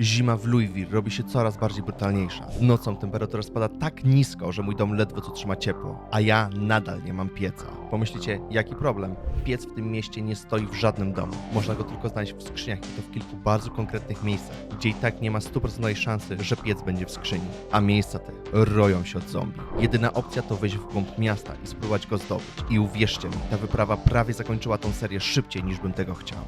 Zima w Louisville robi się coraz bardziej brutalniejsza. Nocą temperatura spada tak nisko, że mój dom ledwo co trzyma ciepło, a ja nadal nie mam pieca. Pomyślicie, jaki problem? Piec w tym mieście nie stoi w żadnym domu. Można go tylko znaleźć w skrzyniach i to w kilku bardzo konkretnych miejscach, gdzie i tak nie ma stuprocentowej szansy, że piec będzie w skrzyni. A miejsca te roją się od zombie. Jedyna opcja to wejść w głąb miasta i spróbować go zdobyć. I uwierzcie mi, ta wyprawa prawie zakończyła tą serię szybciej niż bym tego chciał.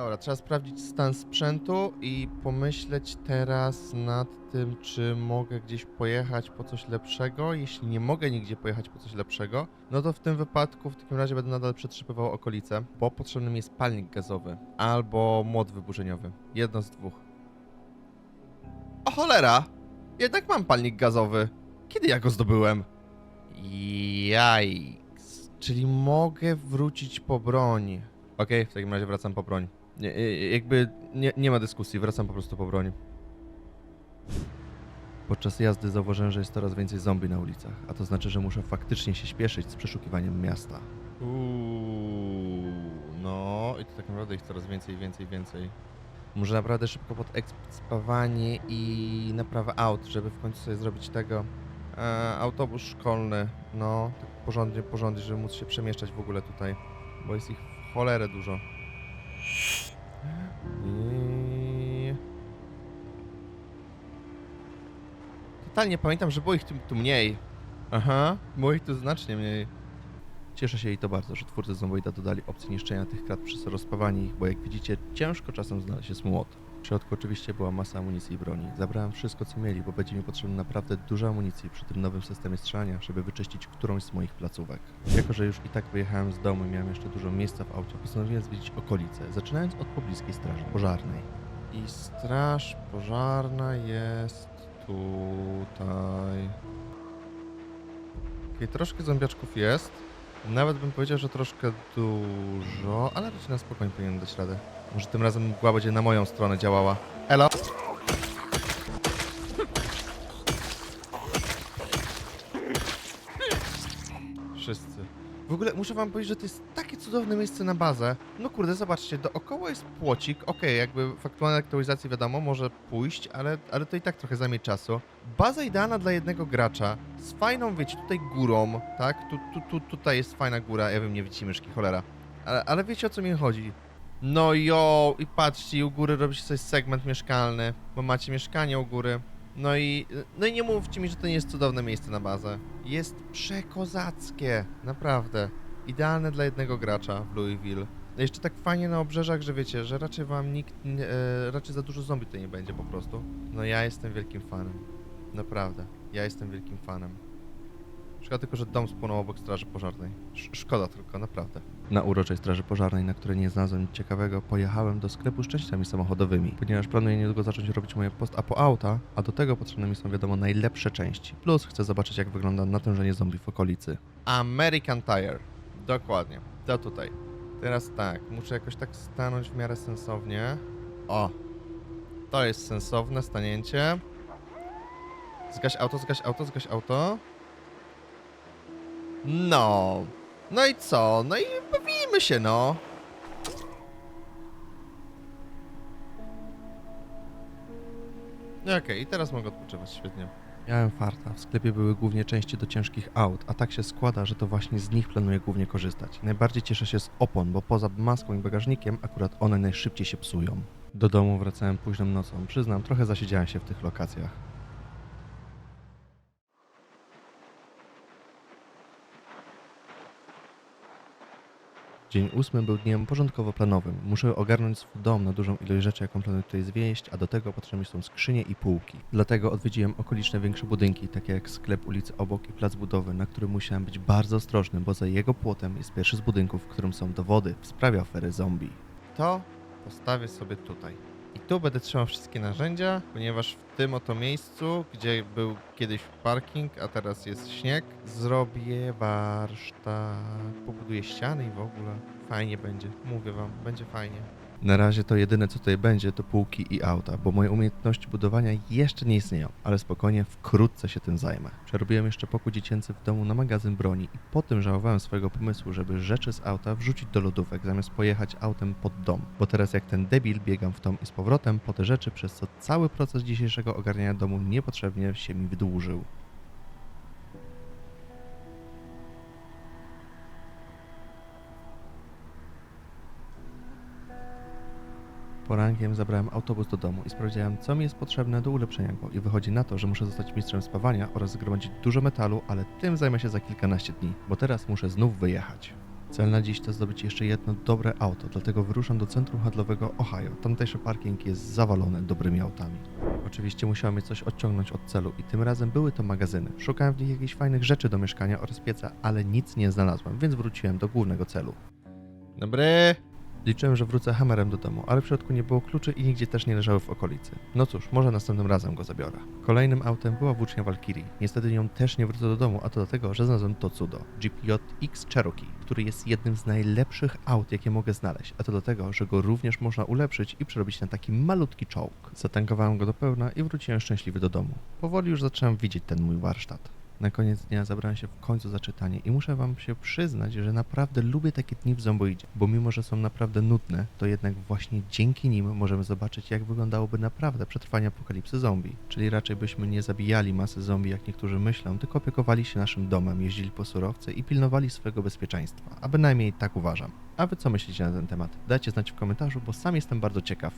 Dobra, trzeba sprawdzić stan sprzętu i pomyśleć teraz nad tym, czy mogę gdzieś pojechać po coś lepszego. Jeśli nie mogę nigdzie pojechać po coś lepszego, no to w tym wypadku w takim razie będę nadal przetrzepywał okolice, bo potrzebny mi jest palnik gazowy albo młot wyburzeniowy. Jedno z dwóch. O cholera! Jednak mam palnik gazowy. Kiedy ja go zdobyłem? Jajks. Czyli mogę wrócić po broń. Okej, w takim razie wracam po broń. Nie, e, jakby nie, nie ma dyskusji, wracam po prostu po broń. Podczas jazdy zauważyłem, że jest coraz więcej zombie na ulicach, a to znaczy, że muszę faktycznie się śpieszyć z przeszukiwaniem miasta. Uuu, no i to tak naprawdę ich coraz więcej, więcej, więcej. Muszę naprawdę szybko podekspawanie i naprawę aut, żeby w końcu sobie zrobić tego e, autobus szkolny, no, tak porządnie, porządnie, żeby móc się przemieszczać w ogóle tutaj, bo jest ich w cholerę dużo. Totalnie pamiętam, że było ich tu, tu mniej. Aha, było ich tu znacznie mniej. Cieszę się i to bardzo, że twórcy Zomboida dodali opcję niszczenia tych krat przez rozpawanie ich, bo jak widzicie, ciężko czasem znaleźć jest młot. W środku oczywiście była masa amunicji i broni. Zabrałem wszystko, co mieli, bo będzie mi potrzebna naprawdę dużo amunicji przy tym nowym systemie strzelania, żeby wyczyścić którąś z moich placówek. Jako, że już i tak wyjechałem z domu i miałem jeszcze dużo miejsca w aucie, postanowiłem zwiedzić okolice, zaczynając od pobliskiej straży pożarnej. I straż pożarna jest tutaj. Okej, troszkę zombiaczków jest. Nawet bym powiedział, że troszkę dużo, ale raczej na spokojnie powinien dać radę. Może tym razem mgła będzie na moją stronę działała. Elo! Wszyscy. W ogóle muszę wam powiedzieć, że to jest takie cudowne miejsce na bazę. No kurde, zobaczcie, dookoła jest płocik. Okej, jakby w aktualnej aktualizacji wiadomo, może pójść, ale, ale to i tak trochę zajmie czasu. Baza idealna dla jednego gracza. Z fajną, wiecie, tutaj górą, tak? Tu, tu, tu, tutaj jest fajna góra. Ja wiem, nie widzicie myszki, cholera. Ale, ale wiecie o co mi chodzi. No jo, i patrzcie, u góry robi się coś segment mieszkalny, bo macie mieszkanie u góry. No i, no i nie mówcie mi, że to nie jest cudowne miejsce na bazę. Jest przekozackie, naprawdę. Idealne dla jednego gracza w Louisville. Jeszcze tak fajnie na obrzeżach, że wiecie, że raczej wam nikt, nie- raczej za dużo zombie tutaj nie będzie po prostu. No ja jestem wielkim fanem. Naprawdę, ja jestem wielkim fanem. Szkoda tylko, że dom spłonął obok straży pożarnej. Sz szkoda tylko, naprawdę. Na uroczej straży pożarnej, na której nie znalazłem nic ciekawego, pojechałem do sklepu z częściami samochodowymi, ponieważ planuję niedługo zacząć robić moje post-apo auta, a do tego potrzebne mi są wiadomo najlepsze części. Plus chcę zobaczyć jak wygląda natężenie zombie w okolicy. American Tire. Dokładnie. To tutaj. Teraz tak, muszę jakoś tak stanąć w miarę sensownie. O! To jest sensowne stanięcie. Zgaś auto, zgaś auto, zgaś auto. No. No i co? No i bawimy się, no. Okej, i teraz mogę odpoczywać, świetnie. Miałem farta. W sklepie były głównie części do ciężkich aut, a tak się składa, że to właśnie z nich planuję głównie korzystać. Najbardziej cieszę się z opon, bo poza maską i bagażnikiem akurat one najszybciej się psują. Do domu wracałem późną nocą. Przyznam, trochę zasiedziałem się w tych lokacjach. Dzień ósmy był dniem porządkowo planowym. Muszę ogarnąć swój dom na dużą ilość rzeczy, jaką planuję tutaj zwieść, a do tego potrzebne są skrzynie i półki. Dlatego odwiedziłem okoliczne większe budynki, takie jak sklep ulicy obok i plac budowy, na którym musiałem być bardzo ostrożny, bo za jego płotem jest pierwszy z budynków, w którym są dowody w sprawie afery zombie. To postawię sobie tutaj. Tu będę trzymał wszystkie narzędzia, ponieważ w tym oto miejscu, gdzie był kiedyś parking, a teraz jest śnieg, zrobię warsztat, pobuduję ściany i w ogóle. Fajnie będzie, mówię wam, będzie fajnie. Na razie to jedyne co tutaj będzie to półki i auta, bo moje umiejętności budowania jeszcze nie istnieją, ale spokojnie wkrótce się tym zajmę. Przerobiłem jeszcze pokój dziecięcy w domu na magazyn broni i po tym żałowałem swojego pomysłu, żeby rzeczy z auta wrzucić do lodówek zamiast pojechać autem pod dom, bo teraz jak ten debil biegam w tom i z powrotem po te rzeczy, przez co cały proces dzisiejszego ogarniania domu niepotrzebnie się mi wydłużył. Porankiem zabrałem autobus do domu i sprawdziłem, co mi jest potrzebne do ulepszenia go. I wychodzi na to, że muszę zostać mistrzem spawania oraz zgromadzić dużo metalu, ale tym zajmę się za kilkanaście dni, bo teraz muszę znów wyjechać. Cel na dziś to zdobyć jeszcze jedno dobre auto, dlatego wyruszam do centrum handlowego Ohio. Tamtejszy parking jest zawalony dobrymi autami. Oczywiście musiałem mieć coś odciągnąć od celu i tym razem były to magazyny. Szukałem w nich jakichś fajnych rzeczy do mieszkania oraz pieca, ale nic nie znalazłem, więc wróciłem do głównego celu. Dobry. Liczyłem, że wrócę hammerem do domu, ale w środku nie było kluczy i nigdzie też nie leżały w okolicy. No cóż, może następnym razem go zabiorę. Kolejnym autem była włócznia Valkyrie. Niestety nią też nie wrócę do domu, a to dlatego, że znalazłem to cudo. GPJ X Cherokee, który jest jednym z najlepszych aut, jakie mogę znaleźć, a to dlatego, że go również można ulepszyć i przerobić na taki malutki czołg. Zatankowałem go do pełna i wróciłem szczęśliwy do domu. Powoli już zacząłem widzieć ten mój warsztat. Na koniec dnia zabrałem się w końcu za czytanie i muszę wam się przyznać, że naprawdę lubię takie dni w Zomboidzie, bo mimo, że są naprawdę nudne, to jednak właśnie dzięki nim możemy zobaczyć, jak wyglądało naprawdę przetrwanie apokalipsy zombie. Czyli raczej byśmy nie zabijali masy zombie, jak niektórzy myślą, tylko opiekowali się naszym domem, jeździli po surowce i pilnowali swojego bezpieczeństwa. A bynajmniej tak uważam. A wy co myślicie na ten temat? Dajcie znać w komentarzu, bo sam jestem bardzo ciekaw.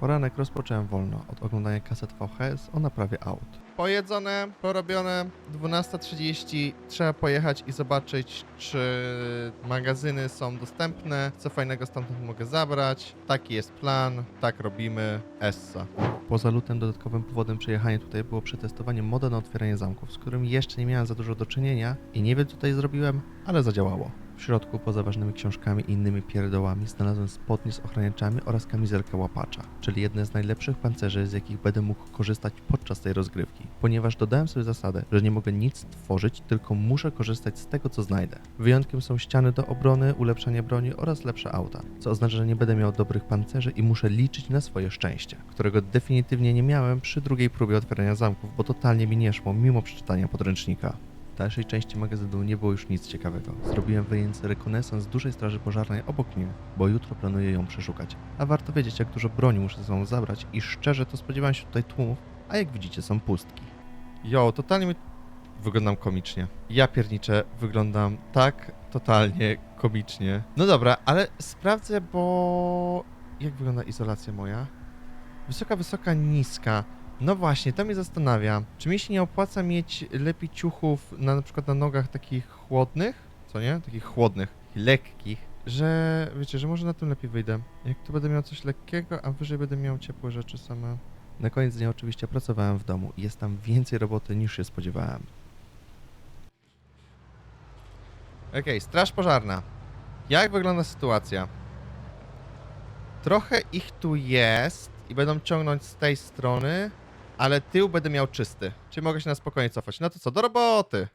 Poranek rozpocząłem wolno od oglądania kaset VHS o naprawie aut. Pojedzone, porobione, 12.30. Trzeba pojechać i zobaczyć, czy magazyny są dostępne, co fajnego stamtąd mogę zabrać. Taki jest plan, tak robimy. Essa. Poza lutem dodatkowym powodem przyjechania tutaj było przetestowanie moda na otwieranie zamków, z którym jeszcze nie miałem za dużo do czynienia i nie wiem co tutaj zrobiłem, ale zadziałało. W środku, poza ważnymi książkami i innymi pierdołami, znalazłem spodnie z ochraniaczami oraz kamizelkę łapacza, czyli jedne z najlepszych pancerzy, z jakich będę mógł korzystać podczas tej rozgrywki, ponieważ dodałem sobie zasadę, że nie mogę nic tworzyć, tylko muszę korzystać z tego, co znajdę. Wyjątkiem są ściany do obrony, ulepszanie broni oraz lepsze auta, co oznacza, że nie będę miał dobrych pancerzy i muszę liczyć na swoje szczęście, którego definitywnie nie miałem przy drugiej próbie otwierania zamków, bo totalnie mi nie szło mimo przeczytania podręcznika. W dalszej części magazynu nie było już nic ciekawego. Zrobiłem wyjęty rekonesans dużej straży pożarnej obok mnie, bo jutro planuję ją przeszukać. A warto wiedzieć, jak dużo broni muszę ze sobą zabrać i szczerze to spodziewałem się tutaj tłumów, a jak widzicie są pustki. Jo, totalnie. Wyglądam komicznie. Ja pierniczę, wyglądam tak totalnie komicznie. No dobra, ale sprawdzę, bo... Jak wygląda izolacja moja? Wysoka, wysoka, niska. No właśnie, to mnie zastanawia. Czy mi się nie opłaca mieć lepiej ciuchów na, na przykład na nogach takich chłodnych? Co nie? Takich chłodnych, lekkich. Że wiecie, że może na tym lepiej wyjdę. Jak tu będę miał coś lekkiego, a wyżej będę miał ciepłe rzeczy same. Na koniec dnia oczywiście pracowałem w domu i jest tam więcej roboty niż się spodziewałem. Okej, straż pożarna. Jak wygląda sytuacja? Trochę ich tu jest i będą ciągnąć z tej strony, ale tył będę miał czysty. Czyli mogę się na spokojnie cofać. No to co, do roboty!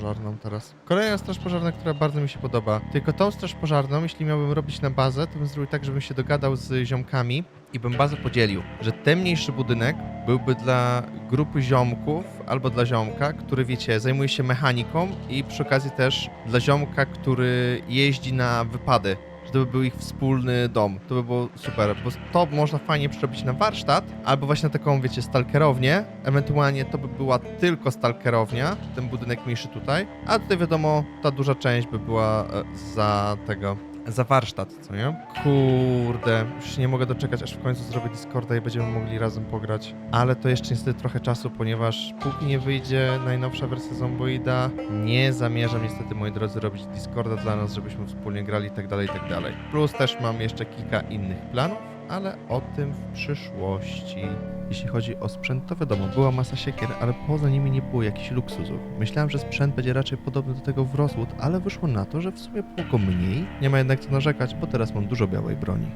Pożarną teraz. Kolejna straż pożarna, która bardzo mi się podoba. Tylko tą straż pożarną, jeśli miałbym robić na bazę, to bym zrobił tak, żebym się dogadał z ziomkami i bym bazę podzielił. Że ten mniejszy budynek byłby dla grupy ziomków albo dla ziomka, który wiecie, zajmuje się mechaniką i przy okazji też dla ziomka, który jeździ na wypady że to by był ich wspólny dom. To by było super, bo to można fajnie przerobić na warsztat, albo właśnie na taką, wiecie, stalkerownię. Ewentualnie to by była tylko stalkerownia, ten budynek mniejszy tutaj, a tutaj wiadomo, ta duża część by była e, za tego, za warsztat, co nie? Kurde, już nie mogę doczekać, aż w końcu zrobię Discorda i będziemy mogli razem pograć. Ale to jeszcze niestety trochę czasu, ponieważ póki nie wyjdzie najnowsza wersja Zomboida, nie zamierzam niestety, moi drodzy, robić Discorda dla nas, żebyśmy wspólnie grali i tak dalej, i tak dalej. Plus też mam jeszcze kilka innych planów, ale o tym w przyszłości. Jeśli chodzi o sprzęt, to wiadomo, była masa siekier, ale poza nimi nie było jakichś luksusów. Myślałem, że sprzęt będzie raczej podobny do tego w Rosewood, ale wyszło na to, że w sumie było go mniej. Nie ma jednak co narzekać, bo teraz mam dużo białej broni.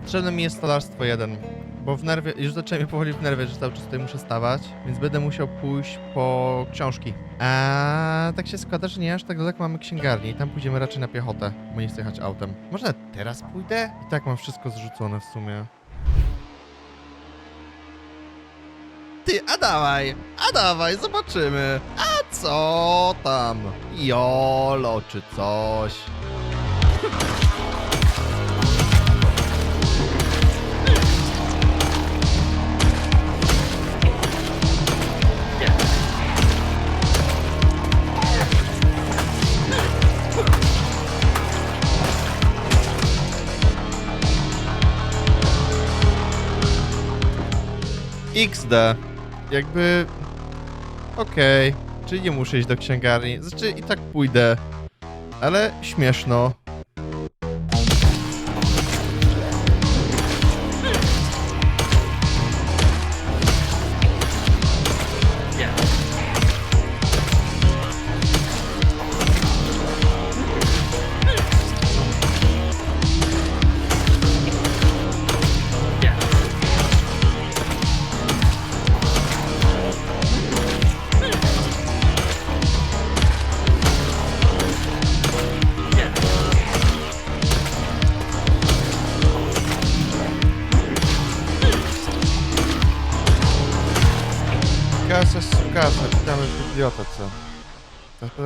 Potrzebne mi jest stolarstwo 1, bo w nerwie, już zacząłem powoli w nerwie, że cały czas tutaj muszę stawać, więc będę musiał pójść po książki. A tak się składa, że nie aż tak daleko mamy księgarnię i tam pójdziemy raczej na piechotę, bo nie chcę jechać autem. Może teraz pójdę? I tak mam wszystko zrzucone w sumie. Ty, a dawaj, a dawaj, zobaczymy. A co tam? Jolo czy coś. XD. Jakby... Okej. Czyli nie muszę iść do księgarni. Znaczy i tak pójdę. Ale śmieszno.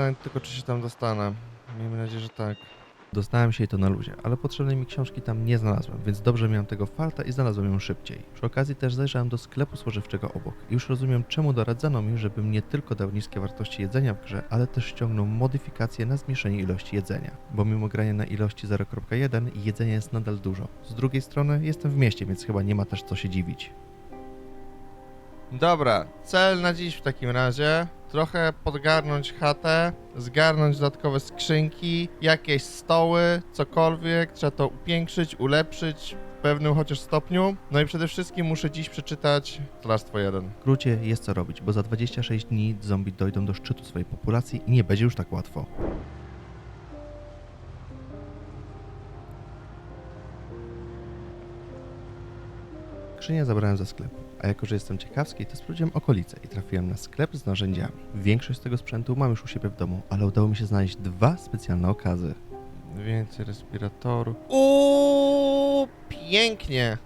Pytanie tylko, czy się tam dostanę. Miejmy nadzieję, że tak. Dostałem się i to na luzie, ale potrzebnej mi książki tam nie znalazłem, więc dobrze miałem tego farta i znalazłem ją szybciej. Przy okazji też zajrzałem do sklepu spożywczego obok i już rozumiem, czemu doradzano mi, żebym nie tylko dał niskie wartości jedzenia w grze, ale też ściągnął modyfikacje na zmniejszenie ilości jedzenia. Bo mimo grania na ilości 0.1 jedzenia jest nadal dużo. Z drugiej strony jestem w mieście, więc chyba nie ma też co się dziwić. Dobra, cel na dziś w takim razie. Trochę podgarnąć chatę, zgarnąć dodatkowe skrzynki, jakieś stoły, cokolwiek. Trzeba to upiększyć, ulepszyć w pewnym chociaż stopniu. No i przede wszystkim muszę dziś przeczytać Stolarstwo 1. W skrócie jest co robić, bo za 26 dni zombie dojdą do szczytu swojej populacji i nie będzie już tak łatwo. Skrzynię zabrałem ze sklepu, a jako, że jestem ciekawski, to sprawdziłem okolice i trafiłem na sklep z narzędziami. Większość z tego sprzętu mam już u siebie w domu, ale udało mi się znaleźć dwa specjalne okazy. Więcej respiratorów. Uuu, pięknie!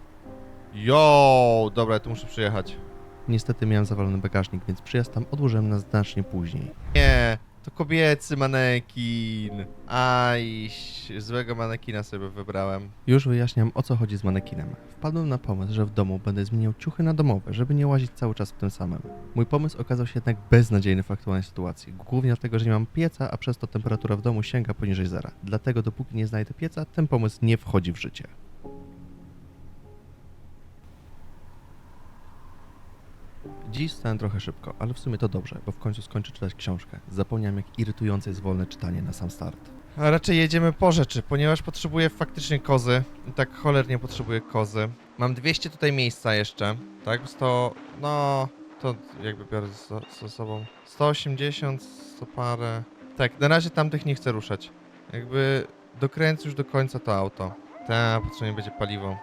Jo, dobra, tu muszę przyjechać. Niestety miałem zawalony bagażnik, więc przyjazd tam odłożyłem na znacznie później. Nie, to kobiecy manekin. Aj, złego manekina sobie wybrałem. Już wyjaśniam o co chodzi z manekinem. Wpadłem na pomysł, że w domu będę zmieniał ciuchy na domowe, żeby nie łazić cały czas w tym samym. Mój pomysł okazał się jednak beznadziejny w aktualnej sytuacji. Głównie dlatego, że nie mam pieca, a przez to temperatura w domu sięga poniżej zera. Dlatego dopóki nie znajdę pieca, ten pomysł nie wchodzi w życie. Dziś stałem trochę szybko, ale w sumie to dobrze, bo w końcu skończę czytać książkę. Zapomniałem, jak irytujące jest wolne czytanie na sam start. A raczej jedziemy po rzeczy, ponieważ potrzebuję faktycznie kozy. I tak cholernie potrzebuję kozy. Mam 200 tutaj miejsca jeszcze, tak? 100, no, to jakby biorę ze, ze sobą. 180, 100 parę. Tak, na razie tamtych nie chcę ruszać. Jakby dokręcę już do końca to auto. Ta, potrzebnie będzie paliwo.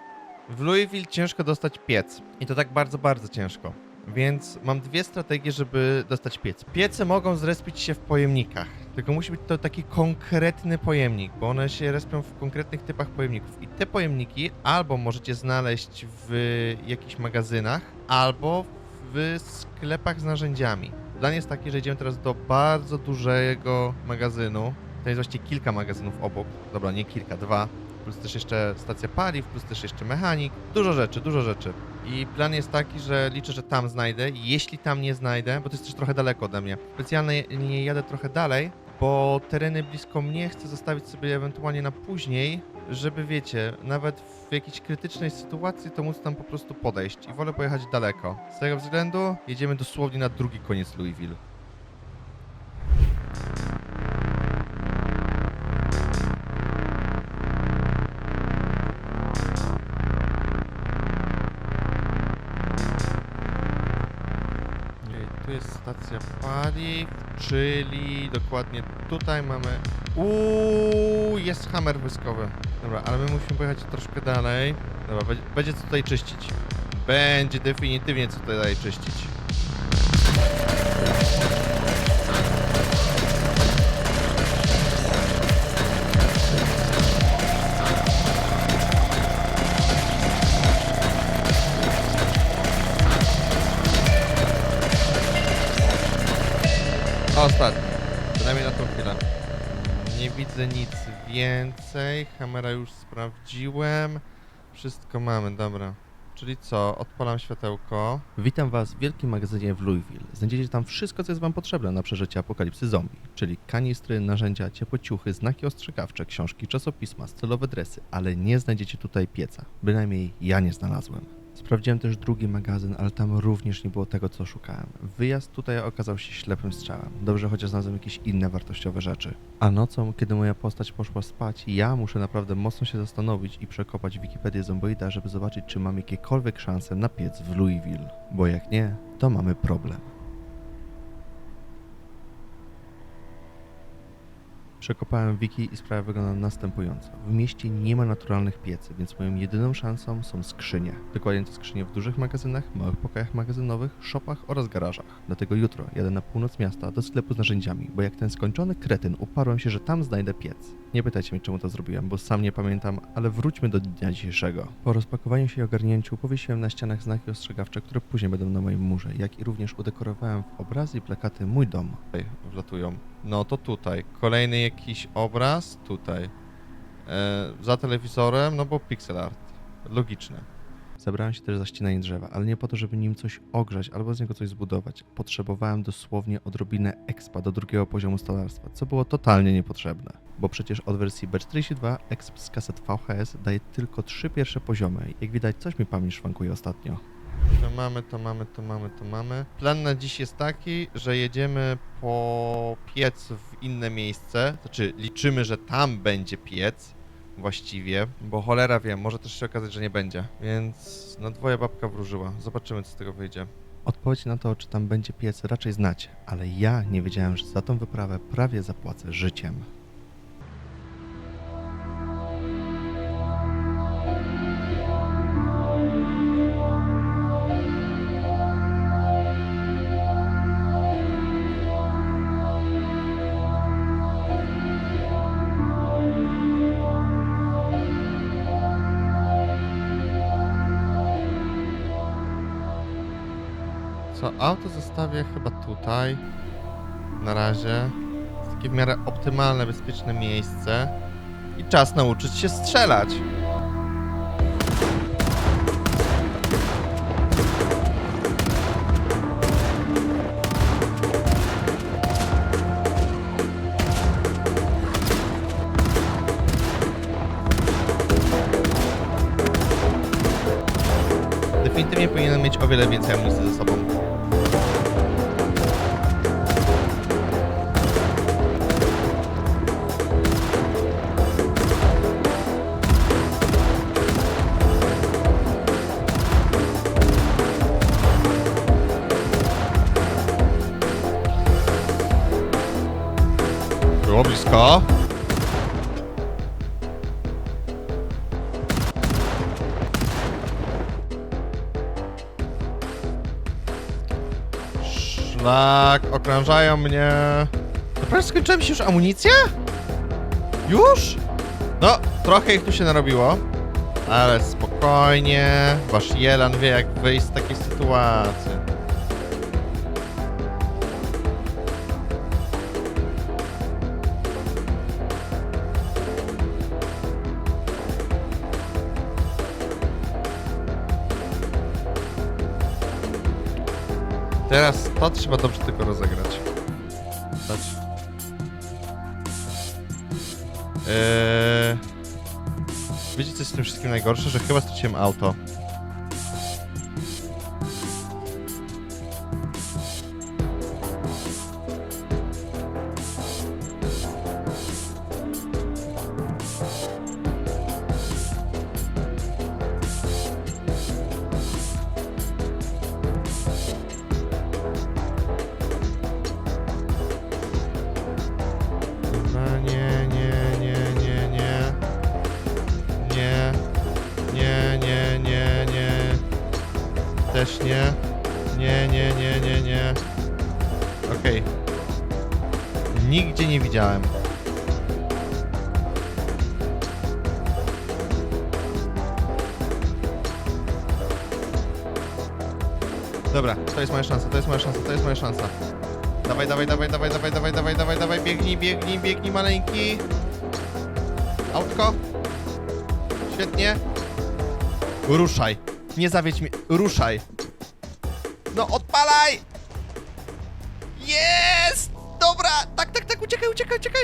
W Louisville ciężko dostać piec. I to tak bardzo, bardzo ciężko. Więc mam dwie strategie, żeby dostać piec. Piece mogą zrespić się w pojemnikach. Tylko musi być to taki konkretny pojemnik, bo one się respią w konkretnych typach pojemników. I te pojemniki albo możecie znaleźć w jakichś magazynach, albo w sklepach z narzędziami. Plan jest taki, że idziemy teraz do bardzo dużego magazynu. To jest właściwie kilka magazynów obok. Dobra, nie kilka, dwa. Plus też jeszcze stacja paliw, plus też jeszcze mechanik. Dużo rzeczy, dużo rzeczy. I plan jest taki, że liczę, że tam znajdę. Jeśli tam nie znajdę, bo to jest też trochę daleko ode mnie. Specjalnie nie jadę trochę dalej, bo tereny blisko mnie chcę zostawić sobie ewentualnie na później, żeby wiecie, nawet w jakiejś krytycznej sytuacji to móc tam po prostu podejść. I wolę pojechać daleko. Z tego względu jedziemy dosłownie na drugi koniec Louisville. Paliw, czyli dokładnie tutaj mamy... Uuu, jest hammer wojskowy. Dobra, ale my musimy pojechać troszkę dalej. Dobra, będzie, będzie co tutaj czyścić. Będzie definitywnie co tutaj czyścić. Ostatni. Przynajmniej na tą chwilę. Nie widzę nic więcej. Kamera już sprawdziłem. Wszystko mamy, dobra. Czyli co? Odpalam światełko. Witam Was w wielkim magazynie w Louisville. Znajdziecie tam wszystko, co jest Wam potrzebne na przeżycie apokalipsy zombie. Czyli kanistry, narzędzia, ciepłociuchy, znaki ostrzegawcze, książki, czasopisma, stylowe dresy. Ale nie znajdziecie tutaj pieca. Bynajmniej ja nie znalazłem. Sprawdziłem też drugi magazyn, ale tam również nie było tego, co szukałem. Wyjazd tutaj okazał się ślepym strzałem. Dobrze, chociaż znalazłem jakieś inne wartościowe rzeczy. A nocą, kiedy moja postać poszła spać, ja muszę naprawdę mocno się zastanowić i przekopać Wikipedię Zomboida, żeby zobaczyć, czy mam jakiekolwiek szanse na piec w Louisville. Bo jak nie, to mamy problem. Przekopałem wiki i sprawa wygląda następująco. W mieście nie ma naturalnych piecy, więc moją jedyną szansą są skrzynie. Dokładnie to skrzynie w dużych magazynach, małych pokojach magazynowych, shopach oraz garażach. Dlatego jutro jadę na północ miasta do sklepu z narzędziami, bo jak ten skończony kretyn uparłem się, że tam znajdę piec. Nie pytajcie mnie czemu to zrobiłem, bo sam nie pamiętam, ale wróćmy do dnia dzisiejszego. Po rozpakowaniu się i ogarnięciu powiesiłem na ścianach znaki ostrzegawcze, które później będą na moim murze, jak i również udekorowałem w obrazy i plakaty mój dom. Tutaj wlatują. No to tutaj. Kolejny jakiś obraz tutaj. E, za telewizorem, no bo pixel art. Logiczne. Zabrałem się też za ścinanie drzewa, ale nie po to, żeby nim coś ogrzać albo z niego coś zbudować. Potrzebowałem dosłownie odrobinę expa do drugiego poziomu stolarstwa, co było totalnie niepotrzebne. Bo przecież od wersji B42 exp z kaset VHS daje tylko trzy pierwsze poziomy. Jak widać, coś mi pamięć szwankuje ostatnio. To mamy, to mamy, to mamy, to mamy. Plan na dziś jest taki, że jedziemy po piec w inne miejsce. Znaczy, liczymy, że tam będzie piec właściwie, bo cholera wiem, może też się okazać, że nie będzie. Więc no dwoje babka wróżyła. Zobaczymy, co z tego wyjdzie. Odpowiedź na to, czy tam będzie piec, raczej znacie, ale ja nie wiedziałem, że za tą wyprawę prawie zapłacę życiem. Auto zostawię chyba tutaj. Na razie. Takie w miarę optymalne, bezpieczne miejsce. I czas nauczyć się strzelać. Definitywnie powinienem mieć o wiele więcej amunicji Szlak, okrążają mnie. Naprawdę skończyła mi się już amunicja? Już? No, trochę ich tu się narobiło. Ale spokojnie. Wasz Jelan wie jak wyjść z takiej sytuacji. Teraz slota, trzeba dobrze tylko rozegrać. Dać. Eee... Wiecie co jest z tym wszystkim najgorsze? Że chyba straciłem auto. Widziałem. Dobra, to jest moja szansa, to jest moja szansa, to jest moja szansa. Dawaj, dawaj, dawaj, dawaj, dawaj, dawaj, dawaj, dawaj, dawaj, biegnij, biegnij, biegnij, maleńki. Autko. Świetnie. Ruszaj. Nie zawiedź mnie. Ruszaj. No, odpalaj! Jest! Tak, tak, uciekaj, uciekaj, uciekaj!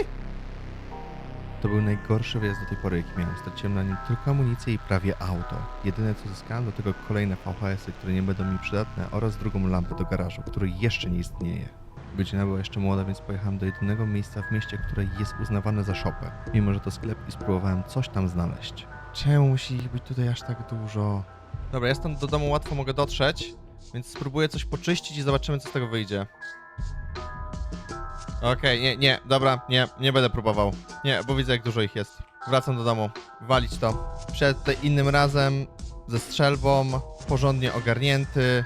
To był najgorszy wyjazd do tej pory, jaki miałem. Straciłem na nim tylko amunicję i prawie auto. Jedyne co zyskałem, do tego kolejne VHS-y, które nie będą mi przydatne oraz drugą lampę do garażu, który jeszcze nie istnieje. Godzina była jeszcze młoda, więc pojechałem do jedynego miejsca w mieście, które jest uznawane za szopę. Mimo, że to sklep i spróbowałem coś tam znaleźć. Czemu musi ich być tutaj aż tak dużo? Dobra, jestem do domu łatwo mogę dotrzeć, więc spróbuję coś poczyścić i zobaczymy, co z tego wyjdzie. Okej, nie, nie, dobra, nie, nie będę próbował. Nie, bo widzę, jak dużo ich jest. Wracam do domu. Walić to. Przed innym razem ze strzelbą, porządnie ogarnięty,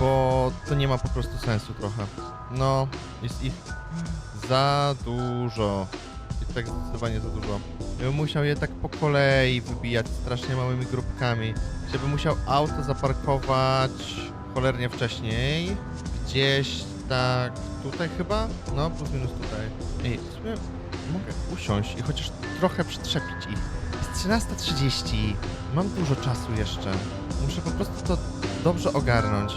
bo to nie ma po prostu sensu trochę. No, jest ich za dużo. Jest tak zdecydowanie za dużo. Ja bym musiał je tak po kolei wybijać strasznie małymi grupkami. Bym musiał auto zaparkować cholernie wcześniej. Gdzieś tak tutaj chyba? No, plus minus tutaj. Ej, w sumie mogę usiąść i chociaż trochę przytrzepić ich. Jest 13.30. Mam dużo czasu jeszcze. Muszę po prostu to dobrze ogarnąć.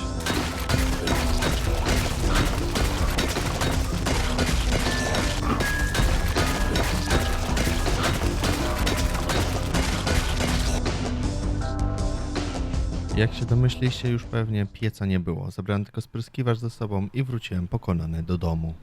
Jak się domyśliście, już pewnie pieca nie było. Zabrałem tylko spryskiwacz ze sobą i wróciłem pokonany do domu.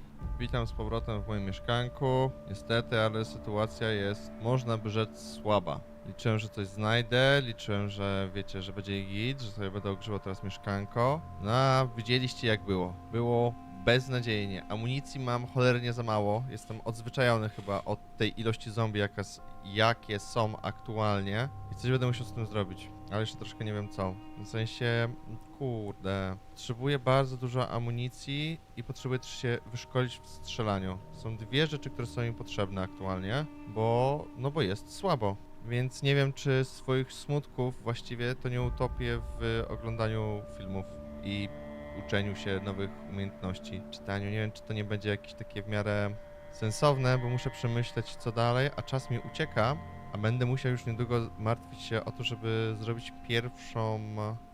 Witam z powrotem w moim mieszkanku. Niestety, ale sytuacja jest, można by rzec, słaba. Liczyłem, że coś znajdę, liczyłem, że wiecie, że będzie git, że sobie będę ogrzewał teraz mieszkanko. No, a widzieliście jak było. Było beznadziejnie. Amunicji mam cholernie za mało. Jestem odzwyczajony chyba od tej ilości zombie, jaka, jakie są aktualnie. I coś będę musiał z tym zrobić. Ale jeszcze troszkę nie wiem co. W sensie, kurde, potrzebuję bardzo dużo amunicji i potrzebuję też się wyszkolić w strzelaniu. Są dwie rzeczy, które są mi potrzebne aktualnie, bo, no bo jest słabo. Więc nie wiem, czy swoich smutków właściwie to nie utopię w oglądaniu filmów i uczeniu się nowych umiejętności, czytaniu. Nie wiem, czy to nie będzie jakieś takie w miarę sensowne, bo muszę przemyśleć co dalej, a czas mi ucieka, a będę musiał już niedługo martwić się o to, żeby zrobić pierwszą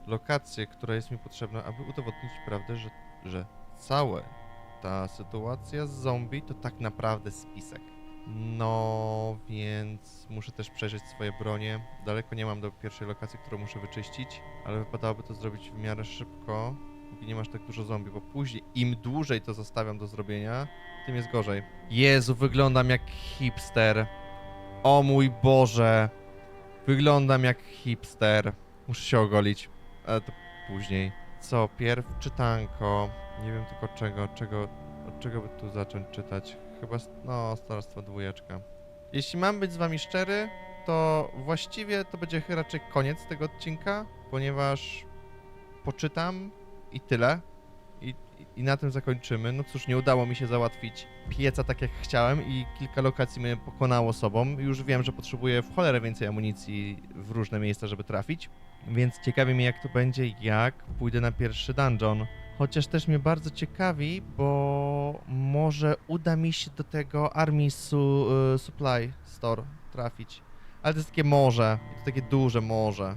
lokację, która jest mi potrzebna, aby udowodnić prawdę, że, że cała ta sytuacja z zombie to tak naprawdę spisek. No, więc muszę też przejrzeć swoje bronie. Daleko nie mam do pierwszej lokacji, którą muszę wyczyścić, ale wypadałoby to zrobić w miarę szybko, póki nie masz tak dużo zombie, bo później, im dłużej to zostawiam do zrobienia, tym jest gorzej. Jezu, wyglądam jak hipster. O mój Boże. Wyglądam jak hipster. Muszę się ogolić. Ale to później. Co, pierw czytanko. Nie wiem tylko czego, czego, od czego by tu zacząć czytać. Chyba, no, starostwo dwójeczka. Jeśli mam być z wami szczery, to właściwie to będzie raczej koniec tego odcinka, ponieważ poczytam i tyle. I, na tym zakończymy. No cóż, nie udało mi się załatwić pieca tak jak chciałem i kilka lokacji mnie pokonało sobą. Już wiem, że potrzebuję w cholerę więcej amunicji w różne miejsca, żeby trafić. Więc ciekawi mnie jak to będzie, jak pójdę na pierwszy dungeon. Chociaż też mnie bardzo ciekawi, bo może uda mi się do tego Army su, y, Supply Store trafić. Ale to jest takie morze, to takie duże morze.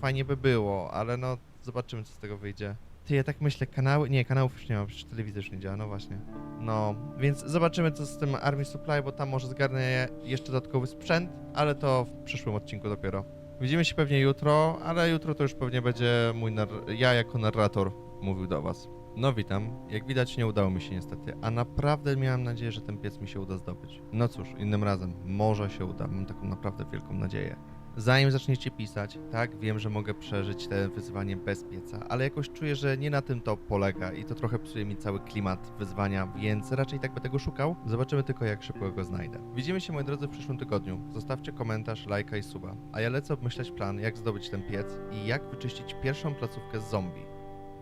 Fajnie by było, ale no zobaczymy co z tego wyjdzie. Ty, ja tak myślę, kanały... Nie, kanałów już nie ma, przecież telewizja już nie działa, no właśnie. No, więc zobaczymy co z tym Army Supply, bo tam może zgarnę jeszcze dodatkowy sprzęt, ale to w przyszłym odcinku dopiero. Widzimy się pewnie jutro, ale jutro to już pewnie będzie mój ja jako narrator mówił do was. No witam. Jak widać nie udało mi się niestety, a naprawdę miałem nadzieję, że ten piec mi się uda zdobyć. No cóż, innym razem. Może się uda, mam taką naprawdę wielką nadzieję. Zanim zaczniecie pisać, tak, wiem, że mogę przeżyć te wyzwanie bez pieca, ale jakoś czuję, że nie na tym to polega i to trochę psuje mi cały klimat wyzwania, więc raczej tak będę go szukał. Zobaczymy tylko, jak szybko go znajdę. Widzimy się, moi drodzy, w przyszłym tygodniu. Zostawcie komentarz, lajka i suba. A ja lecę obmyślać plan, jak zdobyć ten piec i jak wyczyścić pierwszą placówkę z zombie.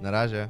Na razie.